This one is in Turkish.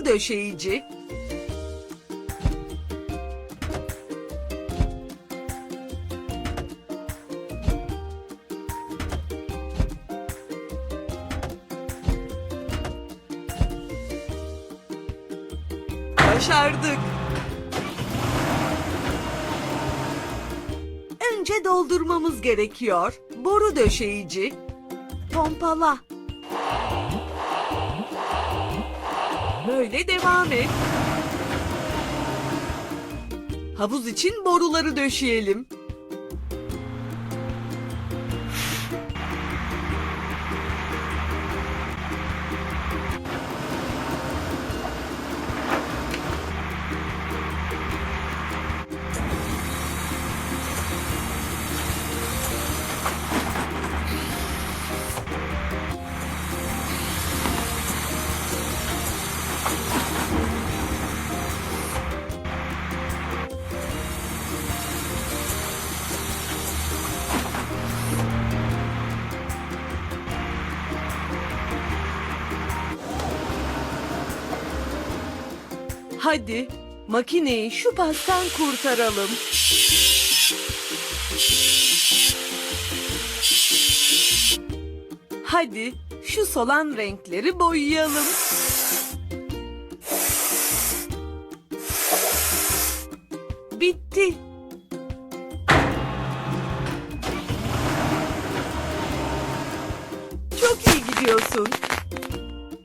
boru döşeyici, Başardık. Önce doldurmamız gerekiyor. Boru döşeyici, pompala. Böyle devam et. Havuz için boruları döşeyelim. Hadi makineyi şu pastan kurtaralım. Hadi şu solan renkleri boyayalım. Bitti. Çok iyi gidiyorsun.